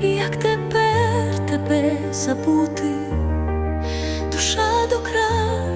як тепер тебе забути, душа до краю.